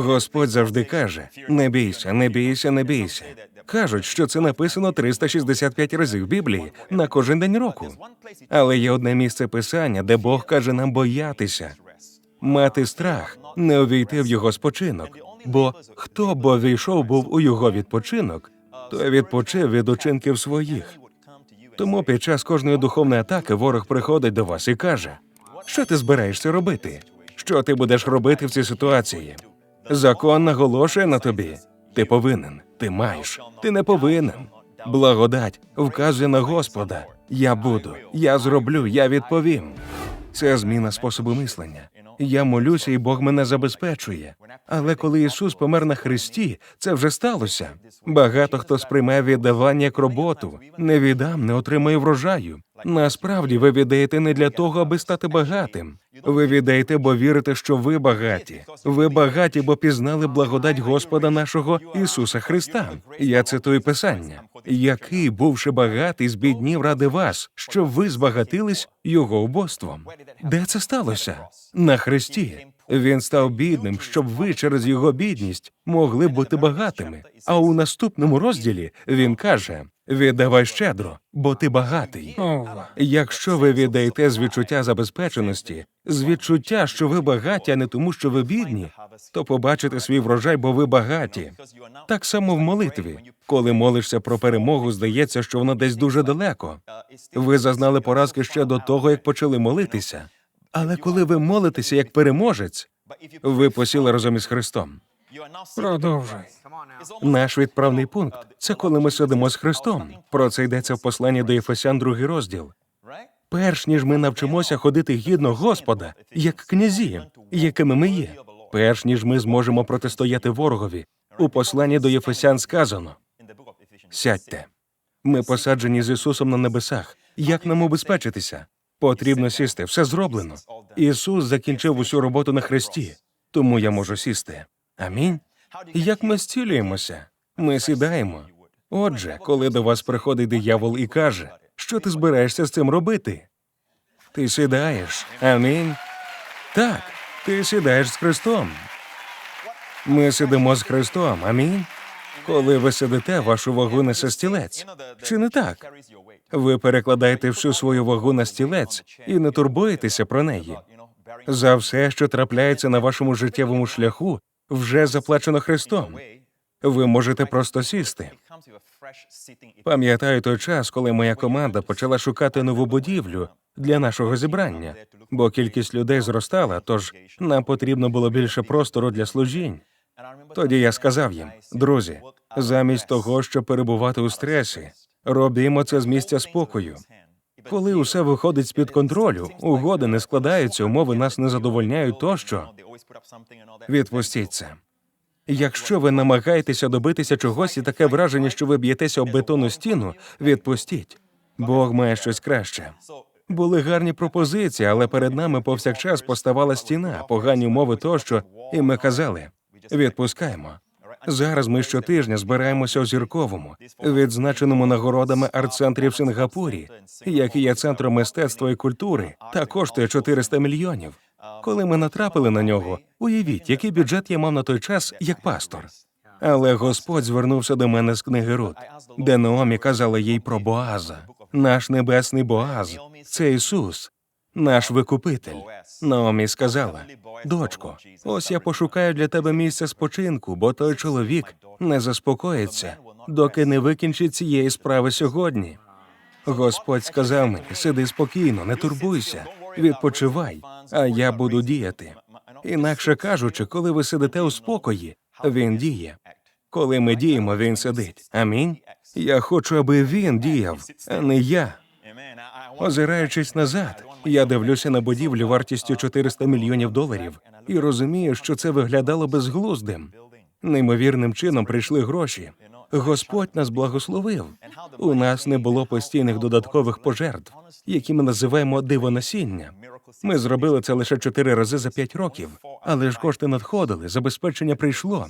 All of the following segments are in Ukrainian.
Господь завжди каже: не бійся, не бійся, не бійся. Кажуть, що це написано 365 разів в Біблії на кожен день року. Але є одне місце писання, де Бог каже нам боятися, мати страх, не увійти в його спочинок. Бо хто б увійшов був у його відпочинок, той відпочив від учинків своїх. Тому під час кожної духовної атаки ворог приходить до вас і каже: що ти збираєшся робити? Що ти будеш робити в цій ситуації? Закон наголошує на тобі. Ти повинен, ти маєш, ти не повинен. Благодать вказує на Господа. Я буду, я зроблю, я відповім. Це зміна способу мислення. Я молюся, і Бог мене забезпечує. Але коли Ісус помер на Христі, це вже сталося. Багато хто сприймає віддавання як роботу. Не віддам, не отримаю врожаю. Насправді ви віддаєте не для того, аби стати багатим. Ви віддаєте, бо вірите, що ви багаті. Ви багаті, бо пізнали благодать Господа нашого Ісуса Христа. Я цитую Писання, який, бувши багатий, збіднів ради вас, щоб ви збагатились його убоством. Де це сталося? На Христі. Він став бідним, щоб ви через його бідність могли бути багатими. А у наступному розділі він каже: віддавай щедро, бо ти багатий. Якщо ви віддаєте з відчуття забезпеченості, з відчуття, що ви багаті, а не тому, що ви бідні, то побачите свій врожай, бо ви багаті. Так само в молитві, коли молишся про перемогу, здається, що вона десь дуже далеко. Ви зазнали поразки ще до того, як почали молитися. Але коли ви молитеся як переможець, ви посіли разом із Христом. Продовжуй. Наш відправний пункт це коли ми сидимо з Христом. Про це йдеться в посланні до Єфесян, другий розділ. Перш ніж ми навчимося ходити гідно Господа, як князі, якими ми є, перш ніж ми зможемо протистояти ворогові, у посланні до Єфесян сказано: сядьте. Ми посаджені з Ісусом на небесах. Як нам убезпечитися? Потрібно сісти, все зроблено. Ісус закінчив усю роботу на хресті, тому я можу сісти. Амінь. Як ми зцілюємося? Ми сідаємо. Отже, коли до вас приходить диявол і каже, що ти збираєшся з цим робити? Ти сідаєш. Амінь. Так, ти сідаєш з Христом. Ми сидимо з Христом. Амінь. Коли ви сидите, вашу вагу несе стілець. Чи не так? Ви перекладаєте всю свою вагу на стілець і не турбуєтеся про неї. За все, що трапляється на вашому життєвому шляху, вже заплачено Христом. Ви можете просто сісти. Пам'ятаю той час, коли моя команда почала шукати нову будівлю для нашого зібрання, бо кількість людей зростала, тож нам потрібно було більше простору для служінь. Тоді я сказав їм, друзі, замість того, щоб перебувати у стресі, робімо це з місця спокою. Коли усе виходить з під контролю, угоди не складаються, умови нас не задовольняють тощо. Відпустіть це. Якщо ви намагаєтеся добитися чогось і таке враження, що ви б'єтеся об бетонну стіну, відпустіть. Бог має щось краще. Були гарні пропозиції, але перед нами повсякчас поставала стіна, погані умови тощо, і ми казали відпускаємо. Зараз ми щотижня збираємося у зірковому, відзначеному нагородами арт-центрі в Сингапурі, який є центром мистецтва і культури, та коштує 400 мільйонів. Коли ми натрапили на нього, уявіть, який бюджет я мав на той час як пастор. Але Господь звернувся до мене з книги Рут, де Наомі казала їй про Боаза. Наш небесний Боаз це Ісус, наш викупитель. Наомі сказала: дочко, ось я пошукаю для тебе місце спочинку, бо той чоловік не заспокоїться, доки не викінчить цієї справи сьогодні. Господь сказав мені: сиди спокійно, не турбуйся, відпочивай, а я буду діяти. Інакше кажучи, коли ви сидите у спокої, він діє. Коли ми діємо, він сидить. Амінь. Я хочу, аби він діяв, а не я. Озираючись назад, я дивлюся на будівлю вартістю 400 мільйонів доларів і розумію, що це виглядало безглуздим. Неймовірним чином прийшли гроші. Господь нас благословив. У нас не було постійних додаткових пожертв, які ми називаємо дивоносіння. Ми зробили це лише чотири рази за п'ять років, але ж кошти надходили, забезпечення прийшло.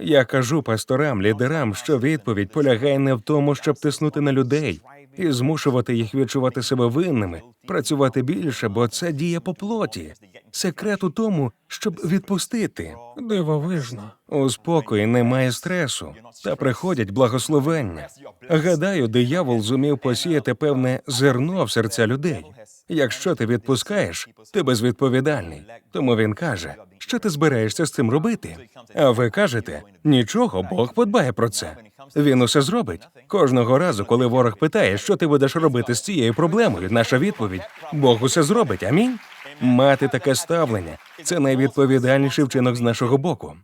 Я кажу пасторам, лідерам, що відповідь полягає не в тому, щоб тиснути на людей, і змушувати їх відчувати себе винними, працювати більше, бо це діє по плоті. Секрет у тому, щоб відпустити. Дивовижно. У спокої немає стресу, та приходять благословення. Гадаю, диявол зумів посіяти певне зерно в серця людей. Якщо ти відпускаєш, ти безвідповідальний. Тому він каже, що ти збираєшся з цим робити. А ви кажете, нічого, Бог подбає про це. Він усе зробить. Кожного разу, коли ворог питає, що ти будеш робити з цією проблемою, наша відповідь Бог усе зробить. Амінь. Мати таке ставлення це найвідповідальніший вчинок з нашого боку.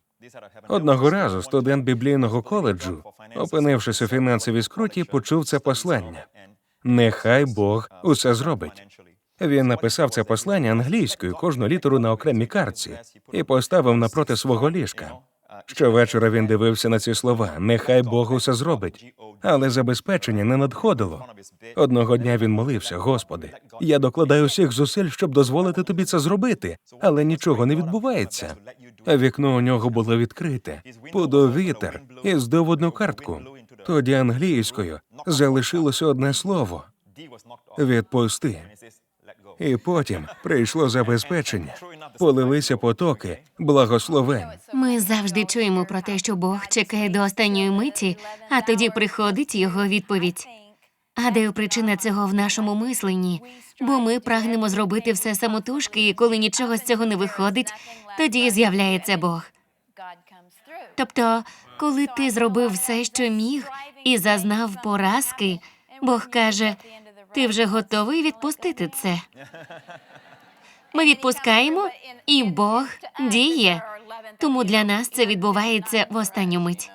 Одного разу студент біблійного коледжу, опинившись у фінансовій скруті, почув це послання. Нехай Бог усе зробить. Він написав це послання англійською, кожну літеру на окремій картці, і поставив напроти свого ліжка. Щовечора він дивився на ці слова: нехай Бог усе зробить. Але забезпечення не надходило. Одного дня він молився, Господи, я докладаю всіх зусиль, щоб дозволити тобі це зробити, але нічого не відбувається. Вікно у нього було відкрите, подув вітер і здув одну картку. Тоді англійською залишилося одне слово відпусти. І потім прийшло забезпечення, полилися потоки, благословень. Ми завжди чуємо про те, що Бог чекає до останньої миті, а тоді приходить його відповідь. Гадаю, причина цього в нашому мисленні, бо ми прагнемо зробити все самотужки, і коли нічого з цього не виходить, тоді з'являється Бог. Тобто, коли ти зробив все, що міг, і зазнав поразки, Бог каже: ти вже готовий відпустити це. Ми відпускаємо, і Бог діє. Тому для нас це відбувається в останню мить.